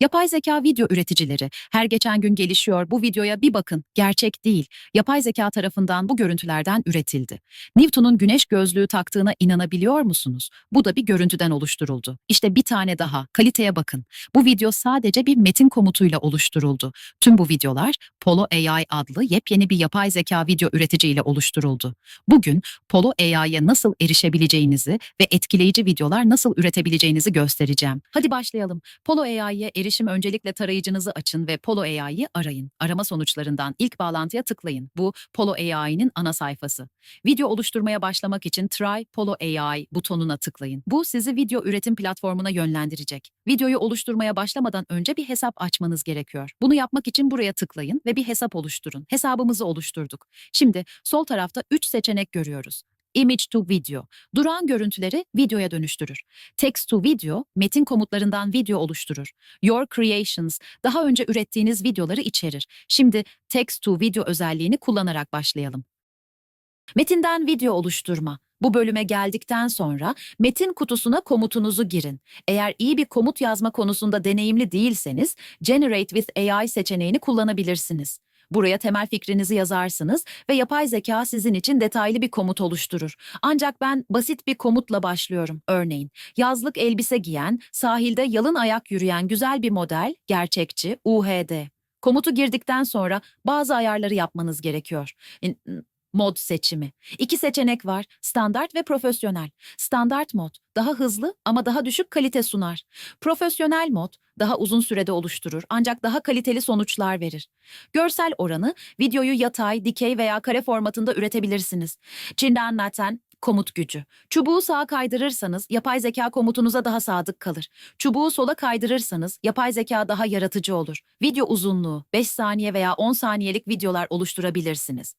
Yapay zeka video üreticileri her geçen gün gelişiyor. Bu videoya bir bakın. Gerçek değil. Yapay zeka tarafından bu görüntülerden üretildi. Newton'un güneş gözlüğü taktığına inanabiliyor musunuz? Bu da bir görüntüden oluşturuldu. İşte bir tane daha. Kaliteye bakın. Bu video sadece bir metin komutuyla oluşturuldu. Tüm bu videolar Polo AI adlı yepyeni bir yapay zeka video üreticiyle oluşturuldu. Bugün Polo AI'ye nasıl erişebileceğinizi ve etkileyici videolar nasıl üretebileceğinizi göstereceğim. Hadi başlayalım. Polo AI'ye erişim öncelikle tarayıcınızı açın ve Polo AI'yi arayın. Arama sonuçlarından ilk bağlantıya tıklayın. Bu Polo AI'nin ana sayfası. Video oluşturmaya başlamak için Try Polo AI butonuna tıklayın. Bu sizi video üretim platformuna yönlendirecek. Videoyu oluşturmaya başlamadan önce bir hesap açmanız gerekiyor. Bunu yapmak için buraya tıklayın ve bir hesap oluşturun. Hesabımızı oluşturduk. Şimdi sol tarafta 3 seçenek görüyoruz. Image to video, duran görüntüleri videoya dönüştürür. Text to video, metin komutlarından video oluşturur. Your creations, daha önce ürettiğiniz videoları içerir. Şimdi text to video özelliğini kullanarak başlayalım. Metinden video oluşturma. Bu bölüme geldikten sonra metin kutusuna komutunuzu girin. Eğer iyi bir komut yazma konusunda deneyimli değilseniz Generate with AI seçeneğini kullanabilirsiniz. Buraya temel fikrinizi yazarsınız ve yapay zeka sizin için detaylı bir komut oluşturur. Ancak ben basit bir komutla başlıyorum. Örneğin, yazlık elbise giyen, sahilde yalın ayak yürüyen güzel bir model, gerçekçi, UHD. Komutu girdikten sonra bazı ayarları yapmanız gerekiyor. Mod seçimi. İki seçenek var, standart ve profesyonel. Standart mod daha hızlı ama daha düşük kalite sunar. Profesyonel mod daha uzun sürede oluşturur ancak daha kaliteli sonuçlar verir. Görsel oranı videoyu yatay, dikey veya kare formatında üretebilirsiniz. Çin'den Naten komut gücü. Çubuğu sağa kaydırırsanız yapay zeka komutunuza daha sadık kalır. Çubuğu sola kaydırırsanız yapay zeka daha yaratıcı olur. Video uzunluğu 5 saniye veya 10 saniyelik videolar oluşturabilirsiniz.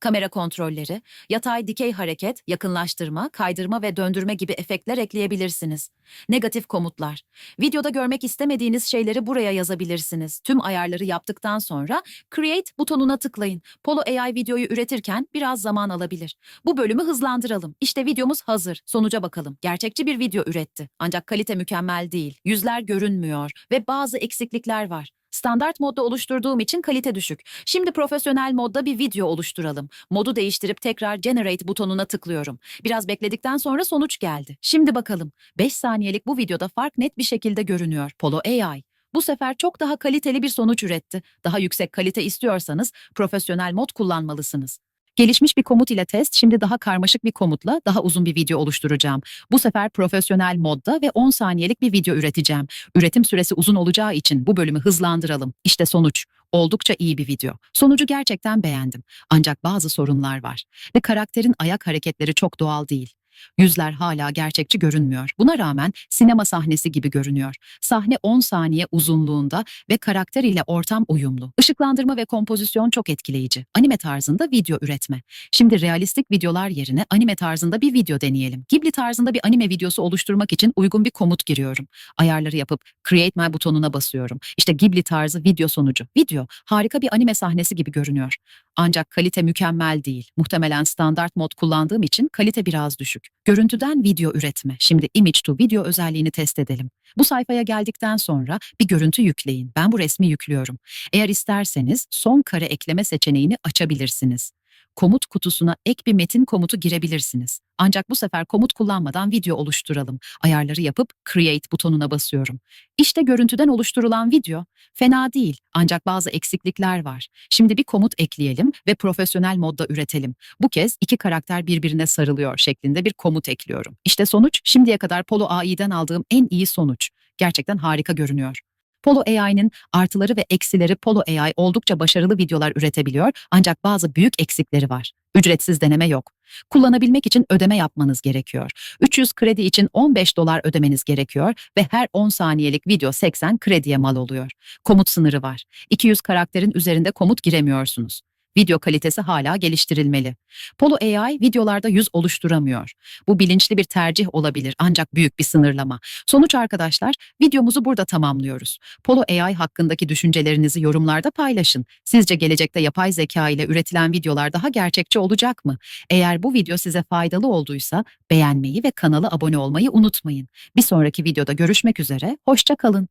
Kamera kontrolleri, yatay dikey hareket, yakınlaştırma, kaydırma ve döndürme gibi efektler ekleyebilirsiniz. Negatif komutlar. Videoda görmek istemediğiniz şeyleri buraya yazabilirsiniz. Tüm ayarları yaptıktan sonra Create butonuna tıklayın. Polo AI videoyu üretirken biraz zaman alabilir. Bu bölümü hızlandıralım. İşte videomuz hazır. Sonuca bakalım. Gerçekçi bir video üretti. Ancak kalite mükemmel değil. Yüzler görünmüyor ve bazı eksiklikler var. Standart modda oluşturduğum için kalite düşük. Şimdi profesyonel modda bir video oluşturalım. Modu değiştirip tekrar Generate butonuna tıklıyorum. Biraz bekledikten sonra sonuç geldi. Şimdi bakalım. 5 saniyelik bu videoda fark net bir şekilde görünüyor. Polo AI. Bu sefer çok daha kaliteli bir sonuç üretti. Daha yüksek kalite istiyorsanız profesyonel mod kullanmalısınız. Gelişmiş bir komut ile test, şimdi daha karmaşık bir komutla daha uzun bir video oluşturacağım. Bu sefer profesyonel modda ve 10 saniyelik bir video üreteceğim. Üretim süresi uzun olacağı için bu bölümü hızlandıralım. İşte sonuç. Oldukça iyi bir video. Sonucu gerçekten beğendim. Ancak bazı sorunlar var. Ve karakterin ayak hareketleri çok doğal değil. Yüzler hala gerçekçi görünmüyor. Buna rağmen sinema sahnesi gibi görünüyor. Sahne 10 saniye uzunluğunda ve karakter ile ortam uyumlu. Işıklandırma ve kompozisyon çok etkileyici. Anime tarzında video üretme. Şimdi realistik videolar yerine anime tarzında bir video deneyelim. Ghibli tarzında bir anime videosu oluşturmak için uygun bir komut giriyorum. Ayarları yapıp Create My butonuna basıyorum. İşte Ghibli tarzı video sonucu. Video harika bir anime sahnesi gibi görünüyor. Ancak kalite mükemmel değil. Muhtemelen standart mod kullandığım için kalite biraz düşük. Görüntüden video üretme. Şimdi image to video özelliğini test edelim. Bu sayfaya geldikten sonra bir görüntü yükleyin. Ben bu resmi yüklüyorum. Eğer isterseniz son kare ekleme seçeneğini açabilirsiniz. Komut kutusuna ek bir metin komutu girebilirsiniz. Ancak bu sefer komut kullanmadan video oluşturalım. Ayarları yapıp Create butonuna basıyorum. İşte görüntüden oluşturulan video. Fena değil ancak bazı eksiklikler var. Şimdi bir komut ekleyelim ve profesyonel modda üretelim. Bu kez iki karakter birbirine sarılıyor şeklinde bir komut ekliyorum. İşte sonuç şimdiye kadar Polo AI'den aldığım en iyi sonuç. Gerçekten harika görünüyor. Polo AI'nin artıları ve eksileri Polo AI oldukça başarılı videolar üretebiliyor ancak bazı büyük eksikleri var. Ücretsiz deneme yok. Kullanabilmek için ödeme yapmanız gerekiyor. 300 kredi için 15 dolar ödemeniz gerekiyor ve her 10 saniyelik video 80 krediye mal oluyor. Komut sınırı var. 200 karakterin üzerinde komut giremiyorsunuz. Video kalitesi hala geliştirilmeli. Polo AI videolarda yüz oluşturamıyor. Bu bilinçli bir tercih olabilir ancak büyük bir sınırlama. Sonuç arkadaşlar, videomuzu burada tamamlıyoruz. Polo AI hakkındaki düşüncelerinizi yorumlarda paylaşın. Sizce gelecekte yapay zeka ile üretilen videolar daha gerçekçi olacak mı? Eğer bu video size faydalı olduysa beğenmeyi ve kanala abone olmayı unutmayın. Bir sonraki videoda görüşmek üzere, hoşça kalın.